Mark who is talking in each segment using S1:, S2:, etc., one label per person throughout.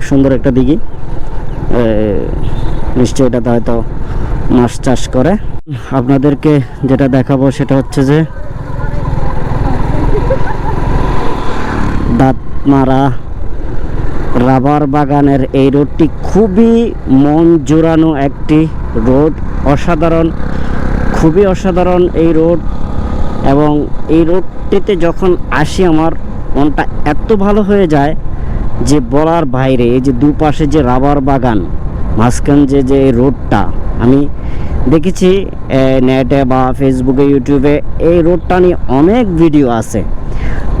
S1: অনেক সুন্দর একটা দিঘি। নিশ্চয়ই এটাতে হয়তো মাছ চাষ করে। আপনাদেরকে যেটা দেখাবো সেটা হচ্ছে যে দাঁতমারা রাবার বাগানের এই রোডটি খুবই মন জোড়ানো একটি রোড। অসাধারণ, খুবই অসাধারণ এই রোড এবং এই রোডটিতে যখন আসি আমার, মনটা এত ভালো হয়ে যায় যে বলার বাইরে, এই যে দুপাশে যে রাবার বাগান, মাঝখান যে যে রোডটা, আমি দেখেছি নেটে বা ফেসবুকে ইউটিউবে এই রোডটা নিয়ে অনেক ভিডিও আছে।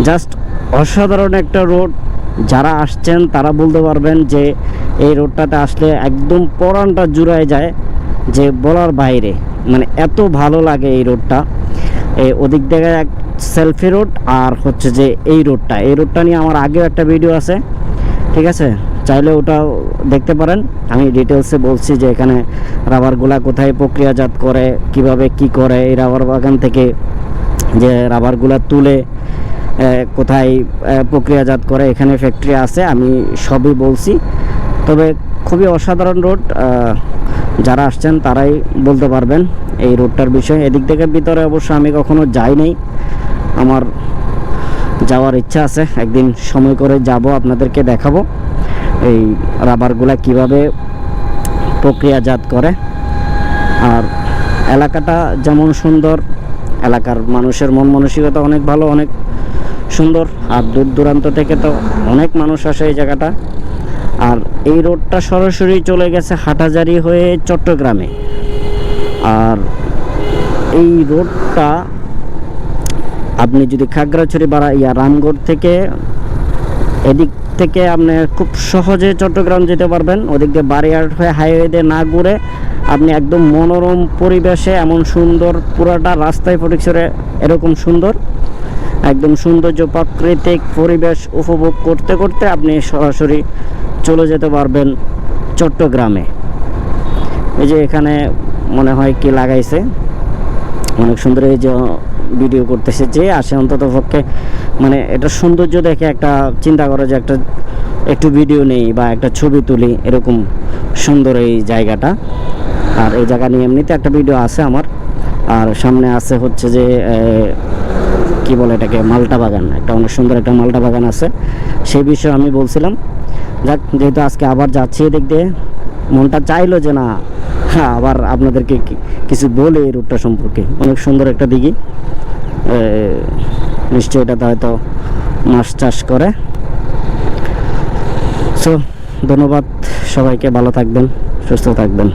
S1: জাস্ট অসাধারণ একটা রোড। যারা আসছেন, তারা বলতে পারবেন যে, এই রোডটাতে আসলে একদম পরানটা জুড়ায় যায় যে বলার বাইরে। মানে এত ভালো লাগে এই রোডটা। ওদিক থেকে এক সেলফি রোড আর হচ্ছে যে এই রোডটা। এই রোডটা নিয়ে আমার আগেও একটা ভিডিও আছে। ঠিক আছে? চাইলে ওটাও দেখতে পারেন। আমি ডিটেলসে বলছি যে এখানে রাবারগুলা কোথায় প্রক্রিয়াজাত করে, কীভাবে কি করে, এই রাবার বাগান থেকে যে রাবারগুলা তুলে কোথায় প্রক্রিয়াজাত করে, এখানে ফ্যাক্টরি আছে, আমি সবই বলছি। তবে খুবই অসাধারণ রোড যারা আসছেন তারাই বলতে পারবেন এই রোডটার বিষয়ে। এদিক থেকে ভিতরে অবশ্য আমি কখনো যাই নাই আমার যাওয়ার ইচ্ছা আছে। একদিন সময় করে যাব, আপনাদেরকে দেখাবো। এই রাবারগুলা কীভাবে প্রক্রিয়াজাত করে। আর এলাকাটা যেমন সুন্দর, এলাকার মানুষের মন মানসিকতা অনেক ভালো, অনেক সুন্দর। আর দূর দূরান্ত থেকে তো অনেক মানুষ আসে এই জায়গাটা। আর এই রোডটা সরাসরি চলে গেছে হাটাজারি হয়ে চট্টগ্রামে। আর এই রোডটা আপনি যদি খাগড়াছড়ি বা ইয়া রামগড় থেকে এদিক থেকে আপনি খুব সহজে চট্টগ্রাম যেতে পারবেন। ওদিক দিয়ে বারিয়ার হয়ে হাইওয়ে দিয়ে না ঘুরে আপনি একদম মনোরম পরিবেশে এমন সুন্দর পুরাটা রাস্তায় ফটিকছড়ে এরকম সুন্দর, একদম সৌন্দর্য প্রাকৃতিক পরিবেশ উপভোগ করতে করতে আপনি সরাসরি চলে যেতে পারবেন চট্টগ্রামে। এই যে এখানে মনে হয় কি লাগাইছে, অনেক সুন্দর এই যে ভিডিও করতেছে যে আসে অন্তত পক্ষে মানে এটা সৌন্দর্য দেখে একটা চিন্তা করে যে একটা একটু ভিডিও নেই বা একটা ছবি তুলি, এরকম সুন্দর এই জায়গাটা। আর এই জায়গা নিয়ে এমনিতে একটা ভিডিও আছে আমার। আর সামনে আছে হচ্ছে যে কি বলে এটাকে, মালটা বাগান। একটা অনেক সুন্দর একটা মালটা বাগান আছে। সেই বিষয়ে আমি বলছিলাম, যাক, যেহেতু আজকে আবার যাচ্ছি এদিক দিয়ে, মনটা চাইলো যে না হ্যাঁ আবার আপনাদেরকে কিছু বলে এই রুটটা সম্পর্কে। অনেক সুন্দর একটা দিঘি। নিশ্চয়ই এটাতে হয়তো মাছ চাষ করে। সো ধন্যবাদ সবাইকে, ভালো থাকবেন, সুস্থ থাকবেন।